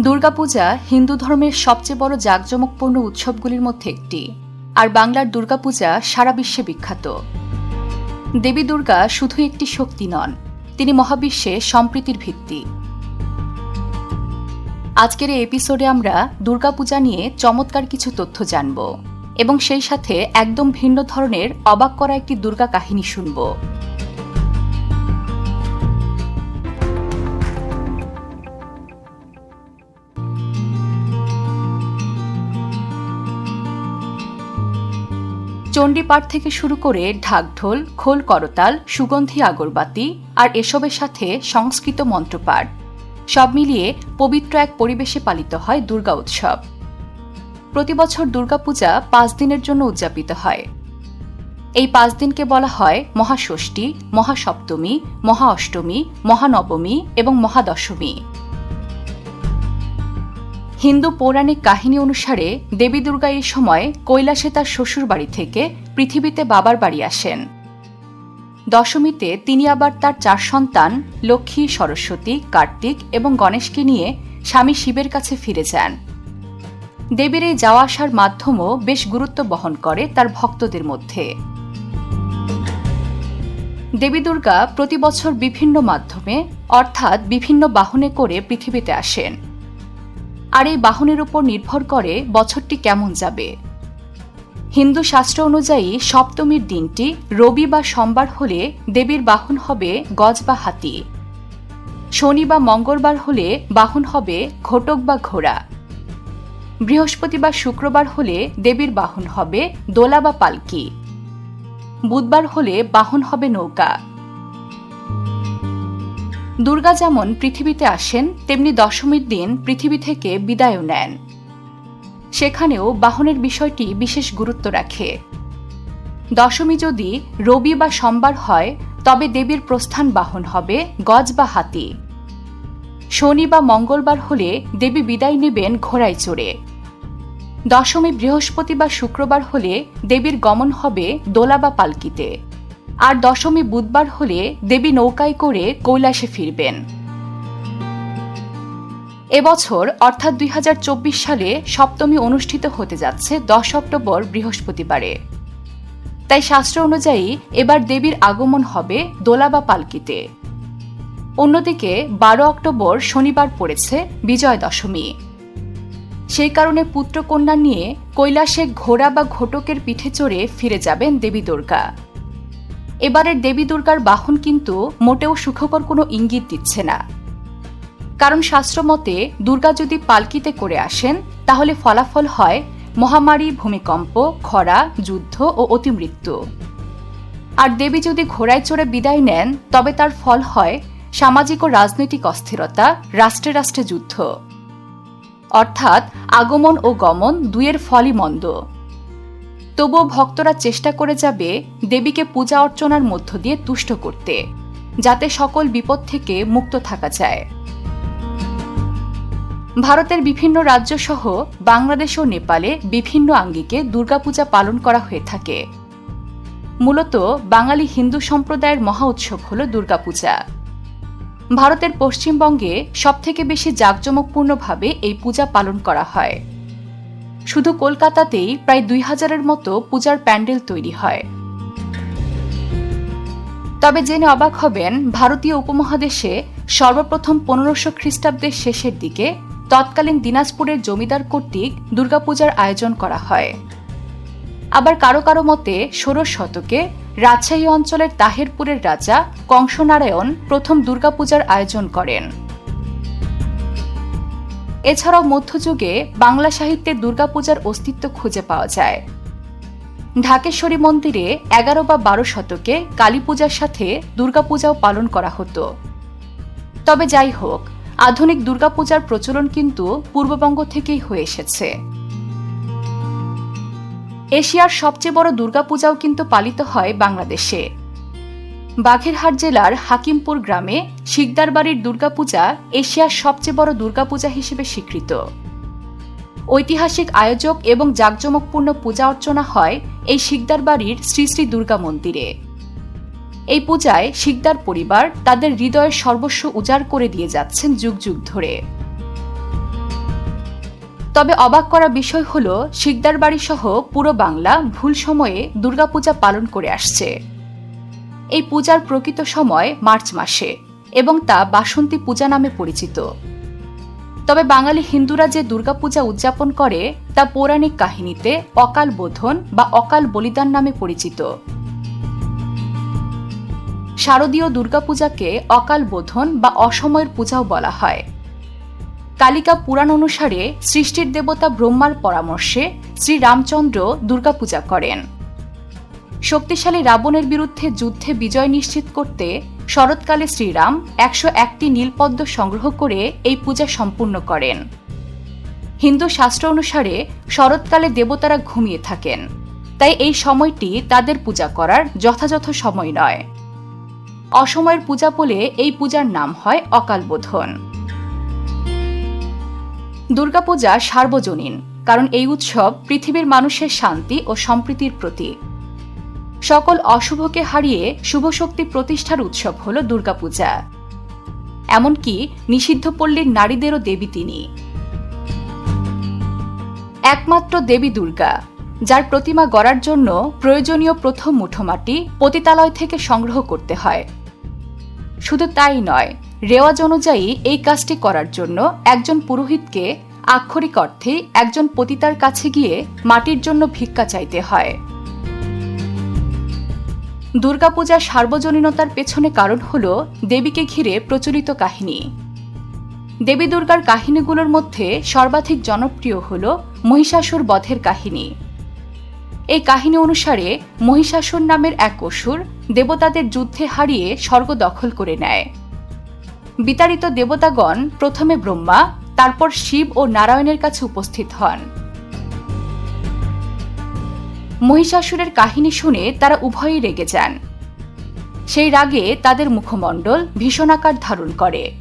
দুর্গাপূজা হিন্দু ধর্মের সবচেয়ে বড় জাঁকজমকপূর্ণ উৎসবগুলির মধ্যে একটি। আর বাংলার দুর্গাপূজা সারা বিশ্বে বিখ্যাত। দেবী দুর্গা শুধু একটি শক্তি নন, তিনি মহাবিশ্বে সম্প্রীতির ভিত্তি। আজকের এই এপিসোডে আমরা দুর্গাপূজা নিয়ে চমৎকার কিছু তথ্য জানব এবং সেই সাথে একদম ভিন্ন ধরনের অবাক করা একটি দুর্গা কাহিনী শুনব। চণ্ডীপাঠ থেকে শুরু করে ঢাকঢোল, খোল করতাল, সুগন্ধি আগরবাতি আর এসবের সাথে সংস্কৃত মন্ত্রপাঠ। সব মিলিয়ে পবিত্র এক পরিবেশে পালিত হয় দুর্গা উৎসব। প্রতি বছর দুর্গাপূজা পাঁচ দিনের জন্য উদযাপিত হয়। এই পাঁচ দিনকে বলা হয় মহাষষ্ঠী, মহাসপ্তমী মহা অষ্টমী মহানবমী এবং মহাদশমী। হিন্দু পৌরাণিক কাহিনী অনুসারে দেবী দুর্গা এই সময় কৈলাসে তার শ্বশুর বাড়ি থেকে পৃথিবীতে বাবার বাড়ি আসেন। দশমীতে তিনি আবার তার চার সন্তান, লক্ষ্মী, সরস্বতী, কার্তিক এবং গণেশকে নিয়ে স্বামী শিবের কাছে ফিরে যান। দেবীর এই যাওয়া আসার মাধ্যমও বেশ গুরুত্ব বহন করে তার ভক্তদের মধ্যে। দেবী দুর্গা প্রতি বছর বিভিন্ন মাধ্যমে, অর্থাৎ বিভিন্ন বাহনে করে পৃথিবীতে আসেন। আর এই বাহনের উপর নির্ভর করে বছরটি কেমন যাবে। হিন্দু শাস্ত্র অনুযায়ী সপ্তমীর দিনটি রবি বা সোমবার হলে দেবীর বাহন হবে গজ বা হাতি। শনি বা মঙ্গলবার হলে বাহন হবে ঘটক বা ঘোড়া। বৃহস্পতি বা শুক্রবার হলে দেবীর বাহন হবে দোলা বা পালকি। বুধবার হলে বাহন হবে নৌকা। দুর্গা যেমন পৃথিবীতে আসেন, তেমনি দশমীর দিন পৃথিবী থেকে বিদায়ও নেন। সেখানেও বাহনের বিষয়টি বিশেষ গুরুত্ব রাখে। দশমী যদি রবি বা সোমবার হয়, তবে দেবীর প্রস্থান বাহন হবে গজ বা হাতি। শনি বা মঙ্গলবার হলে দেবী বিদায় নেবেন ঘোড়ায় চড়ে। দশমী বৃহস্পতি বা শুক্রবার হলে দেবীর গমন হবে দোলা বা পালকিতে। আর দশমী বুধবার হলে দেবী নৌকায় করে কৈলাসে ফিরবেন। এবছর অর্থাৎ দুই হাজার চব্বিশ সালে সপ্তমী অনুষ্ঠিত হতে যাচ্ছে দশ অক্টোবর বৃহস্পতিবারে। তাই শাস্ত্র অনুযায়ী এবার দেবীর আগমন হবে দোলা বা পালকিতে। অন্যদিকে বারো অক্টোবর শনিবার পড়েছে বিজয় দশমী। সেই কারণে পুত্রকন্যা নিয়ে কৈলাসে ঘোড়া বা ঘটকের পিঠে চড়ে ফিরে যাবেন দেবী দুর্গা। এবারের দেবী দুর্গার বাহন কিন্তু মোটেও সুখকর কোনো ইঙ্গিত দিচ্ছে না। কারণ শাস্ত্রমতে দুর্গা যদি পালকিতে করে আসেন, তাহলে ফলাফল হয় মহামারী, ভূমিকম্প, খরা, যুদ্ধ ও অতিমৃত্যু। আর দেবী যদি ঘোড়ায় চড়ে বিদায় নেন, তবে তার ফল হয় সামাজিক ও রাজনৈতিক অস্থিরতা, রাষ্ট্রে রাষ্ট্রে যুদ্ধ। অর্থাৎ আগমন ও গমন দুয়ের ফলই মন্দ। তবুও ভক্তরা চেষ্টা করে যাবে দেবীকে পূজা অর্চনার মধ্য দিয়ে তুষ্ট করতে, যাতে সকল বিপদ থেকে মুক্ত থাকা যায়। ভারতের বিভিন্ন রাজ্য সহ বাংলাদেশ ও নেপালে বিভিন্ন আঙ্গিকে দুর্গাপূজা পালন করা হয়ে থাকে। মূলত বাঙালি হিন্দু সম্প্রদায়ের মহা উৎসব হল দুর্গাপূজা। ভারতের পশ্চিমবঙ্গে সবথেকে বেশি জাঁকজমকপূর্ণভাবে এই পূজা পালন করা হয়। শুধু কলকাতাতেই প্রায় দুই হাজারের মতো পূজার প্যান্ডেল তৈরি হয়। তবে জেনে অবাক হবেন, ভারতীয় উপমহাদেশে সর্বপ্রথম পনেরোশো খ্রিস্টাব্দের শেষের দিকে তৎকালীন দিনাজপুরের জমিদার কর্তৃক দুর্গাপূজার আয়োজন করা হয়। আবার কারও কারও মতে, ষোড়শ শতকে রাজশাহী অঞ্চলের তাহেরপুরের রাজা কংসনারায়ণ প্রথম দুর্গাপূজার আয়োজন করেন। এছাড়াও মধ্যযুগে বাংলা সাহিত্যে দুর্গাপূজার অস্তিত্ব খুঁজে পাওয়া যায়। ঢাকেশ্বরী মন্দিরে এগারো বা বারো শতকে কালী পূজার সাথে দুর্গাপূজাও পালন করা হতো। তবে যাই হোক, আধুনিক দুর্গাপূজার প্রচলন কিন্তু পূর্ববঙ্গ থেকেই হয়ে এসেছে। এশিয়ার সবচেয়ে বড় দুর্গাপূজাও কিন্তু পালিত হয় বাংলাদেশে। বাঘেরহাট জেলার হাকিমপুর গ্রামে শিকদার বাড়ির দুর্গাপূজা এশিয়ার সবচেয়ে বড় দুর্গাপূজা হিসেবে স্বীকৃত। ঐতিহাসিক আয়োজক এবং জাঁকজমকপূর্ণ পূজা অর্চনা হয় এই শিকদার বাড়ির শ্রী শ্রী দুর্গা মন্দিরে। এই পূজায় শিকদার পরিবার তাদের হৃদয়ের সর্বস্ব উজাড় করে দিয়ে যাচ্ছেন যুগ যুগ ধরে। তবে অবাক করা বিষয় হল শিকদার বাড়ি সহ পুরো বাংলা ভুল সময়ে দুর্গাপূজা পালন করে আসছে। এই পূজার প্রকৃত সময় মার্চ মাসে এবং তা বাসন্তী পূজা নামে পরিচিত। তবে বাঙালি হিন্দুরা যে দুর্গাপূজা উদযাপন করে, তা পৌরাণিক কাহিনীতে অকাল বোধন বা অকাল বলিদান নামে পরিচিত। শারদীয় দুর্গাপূজাকে অকাল বোধন বা অসময়ের পূজাও বলা হয়। কালিকা পুরাণ অনুসারে সৃষ্টির দেবতা ব্রহ্মার পরামর্শে শ্রী রামচন্দ্র দুর্গাপূজা করেন। শক্তিশালী রাবণের বিরুদ্ধে যুদ্ধে বিজয় নিশ্চিত করতে শরৎকালে শ্রীরাম একশো একটি নীলপদ্ম সংগ্রহ করে এই পূজা সম্পূর্ণ করেন। হিন্দু শাস্ত্র অনুসারে শরৎকালে দেবতারা ঘুমিয়ে থাকেন। তাই এই সময়টি তাদের পূজা করার যথাযথ সময় নয়। অসময়ের পূজা বলে এই পূজার নাম হয় অকালবোধন। দুর্গাপূজা সার্বজনীন, কারণ এই উৎসব পৃথিবীর মানুষের শান্তি ও সম্প্রীতির প্রতীক। সকল অশুভকে হারিয়ে শুভ শক্তি প্রতিষ্ঠার উৎসব হল দুর্গাপূজা। এমনকি নিষিদ্ধ পল্লীর নারীদেরও দেবী তিনি। একমাত্র দেবী দুর্গা, যার প্রতিমা গড়ার জন্য প্রয়োজনীয় প্রথম মুঠোমাটি পতিতালয় থেকে সংগ্রহ করতে হয়। শুধু তাই নয়, রেওয়াজ অনুযায়ী এই কাজটি করার জন্য একজন পুরোহিতকে আক্ষরিক অর্থে একজন পতিতার কাছে গিয়ে মাটির জন্য ভিক্ষা চাইতে হয়। দুর্গাপূজার সার্বজনীনতার পেছনে কারণ হল দেবীকে ঘিরে প্রচলিত কাহিনী। দেবী দুর্গার কাহিনীগুলোর মধ্যে সর্বাধিক জনপ্রিয় হল মহিষাসুর বধের কাহিনী। এই কাহিনী অনুসারে মহিষাসুর নামের এক অসুর দেবতাদের যুদ্ধে হারিয়ে স্বর্গ দখল করে নেয়। বিতাড়িত দেবতাগণ প্রথমে ব্রহ্মা, তারপর শিব ও নারায়ণের কাছে উপস্থিত হন। মহিষাসুরের কাহিনী শুনে তারা উভয়ই রেগে যান। সেই রাগে তাদের মুখমণ্ডল ভীষণাকার ধারণ করে।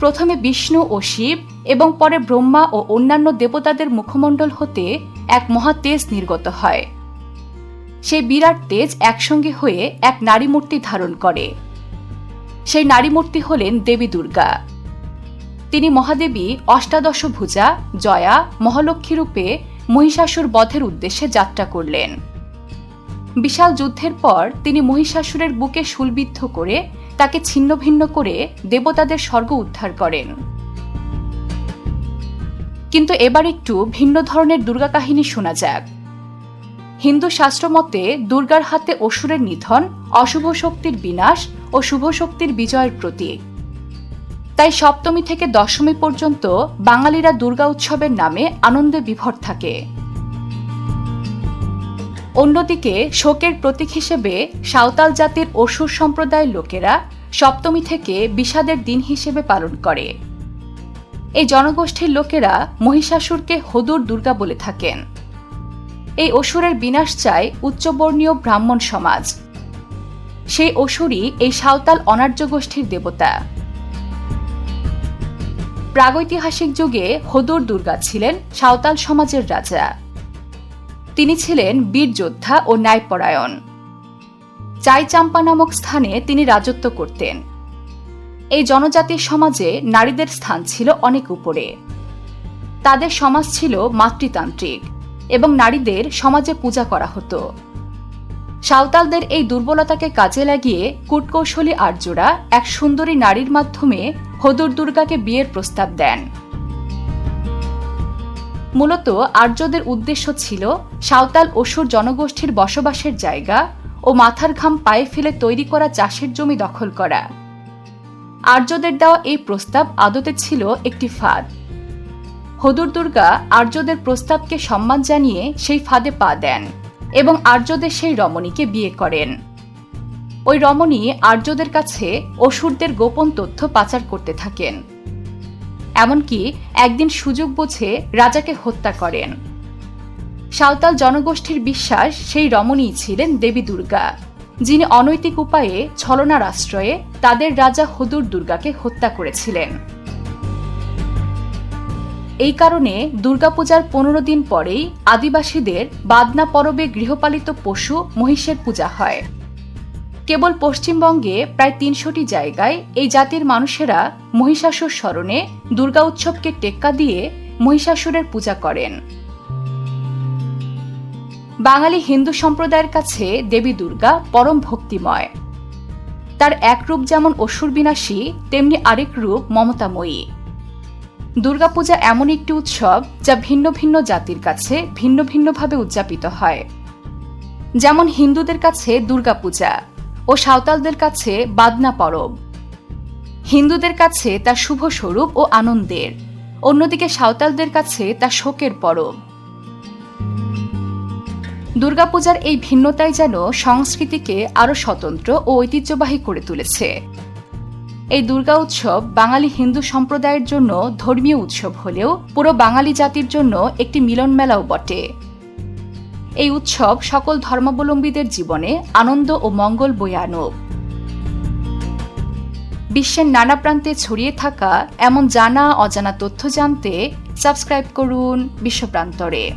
প্রথমে বিষ্ণু ও শিব এবং পরে ব্রহ্মা ও অন্যান্য দেবতাদের মুখমণ্ডল হতে এক মহা তেজ নির্গত হয়। সেই বিরাট তেজ একসঙ্গে হয়ে এক নারী মূর্তি ধারণ করে। সেই নারী মূর্তি হলেন দেবী দুর্গা। তিনি মহাদেবী অষ্টাদশ ভুজা, জয়া, মহালক্ষ্মী রূপে মহিষাসুর বধের উদ্দেশ্যে যাত্রা করলেন। বিশাল যুদ্ধের পর তিনি মহিষাসুরের বুকে শুলবিদ্ধ করে তাকে ছিন্ন ভিন্ন করে দেবতাদের স্বর্গ উদ্ধার করেন। কিন্তু এবার একটু ভিন্ন ধরনের দুর্গা কাহিনী শোনা যাক। হিন্দু শাস্ত্রমতে দুর্গার হাতে অসুরের নিধন অশুভ শক্তির বিনাশ ও শুভ শক্তির বিজয়ের প্রতীক। তাই সপ্তমী থেকে দশমী পর্যন্ত বাঙালিরা দুর্গা উৎসবের নামে আনন্দে বিভর থাকে। অন্যদিকে শোকের প্রতীক হিসেবে সাঁওতাল জাতির অসুর সম্প্রদায়ের লোকেরা সপ্তমী থেকে বিষাদের দিন হিসেবে পালন করে। এই জনগোষ্ঠীর লোকেরা মহিষাসুরকে হদুর দুর্গা বলে থাকেন। এই অসুরের বিনাশ চায় উচ্চবর্ণীয় ব্রাহ্মণ সমাজ। সেই অসুরই এই সাঁওতাল অনার্য গোষ্ঠীর দেবতা। প্রাগৈতিহাসিক যুগে হদুর দুর্গা ছিলেন সাঁওতাল সমাজের রাজা। তিনি ছিলেন বীর যোদ্ধা ও ন্যায়পরায়ণ। চাইচাম্পা নামক স্থানে তিনি রাজত্ব করতেন। এই জনজাতির সমাজে নারীদের স্থান ছিল অনেক উপরে। তাদের সমাজ ছিল মাতৃতান্ত্রিক এবং নারীদের সমাজে পূজা করা হতো। সাঁওতালদের এই দুর্বলতাকে কাজে লাগিয়ে কূটকৌশলী আর্যরা এক সুন্দরী নারীর মাধ্যমে হদুর দুর্গাকে বিয়ের প্রস্তাব দেন। মূলত আর্যদের উদ্দেশ্য ছিল সাঁওতাল অসুর জনগোষ্ঠীর বসবাসের জায়গা ও মাথার ঘাম পায়ে ফেলে তৈরি করা চাষের জমি দখল করা। আর্যদের দেওয়া এই প্রস্তাব আদতে ছিল একটি ফাঁদ। হদুর দুর্গা আর্যদের প্রস্তাবকে সম্মান জানিয়ে সেই ফাঁদে পা দেন। এবং আর্যদের সেই রমণীকে বিয়ে করেন। ওই রমণী আর্যদের কাছে অসুরদের গোপন তথ্য পাচার করতে থাকেন। এমনকি একদিন সুযোগ বুঝে রাজাকে হত্যা করেন। সাঁওতাল জনগোষ্ঠীর বিশ্বাস সেই রমণী ছিলেন দেবী দুর্গা, যিনি অনৈতিক উপায়ে ছলনার আশ্রয়ে তাদের রাজা হদুর দুর্গাকে হত্যা করেছিলেন। এই কারণে দুর্গাপূজার পনেরো দিন পরেই আদিবাসীদের বাদনা পরবে গৃহপালিত পশু মহিষের পূজা হয়। কেবল পশ্চিমবঙ্গে প্রায় তিনশোটি জায়গায় এই জাতির মানুষেরা মহিষাসুর স্মরণে দুর্গা উৎসবকে টেক্কা দিয়ে মহিষাসুরের পূজা করেন। বাঙালি হিন্দু সম্প্রদায়ের কাছে দেবী দুর্গা পরম ভক্তিময়। তার এক রূপ যেমন অসুর বিনাশী তেমনি আরেক রূপ মমতাময়ী। দুর্গাপূজা এমন একটি উৎসব যা ভিন্ন ভিন্ন জাতির কাছে ভিন্ন ভিন্নভাবে উদযাপিত হয়। যেমন হিন্দুদের কাছে দুর্গাপূজা ও সাঁওতালদের কাছে বাদনা পরব। হিন্দুদের কাছে তা শুভ স্বরূপ ও আনন্দের, অন্যদিকে সাঁওতালদের কাছে তা শোকের পরব। দুর্গাপূজার এই ভিন্নতাই যেন সংস্কৃতিকে আরও স্বতন্ত্র ও ঐতিহ্যবাহী করে তুলেছে। এই দুর্গা উৎসব বাঙালি হিন্দু সম্প্রদায়ের জন্য ধর্মীয় উৎসব হলেও পুরো বাঙালি জাতির জন্য একটি মিলন মেলাও বটে। এই উৎসব সকল ধর্মাবলম্বীদের জীবনে আনন্দ ও মঙ্গল বয়ে আনুক। বিশ্বের নানা প্রান্তে ছড়িয়ে থাকা এমন জানা অজানা তথ্য জানতে সাবস্ক্রাইব করুন বিশ্বপ্রান্তরে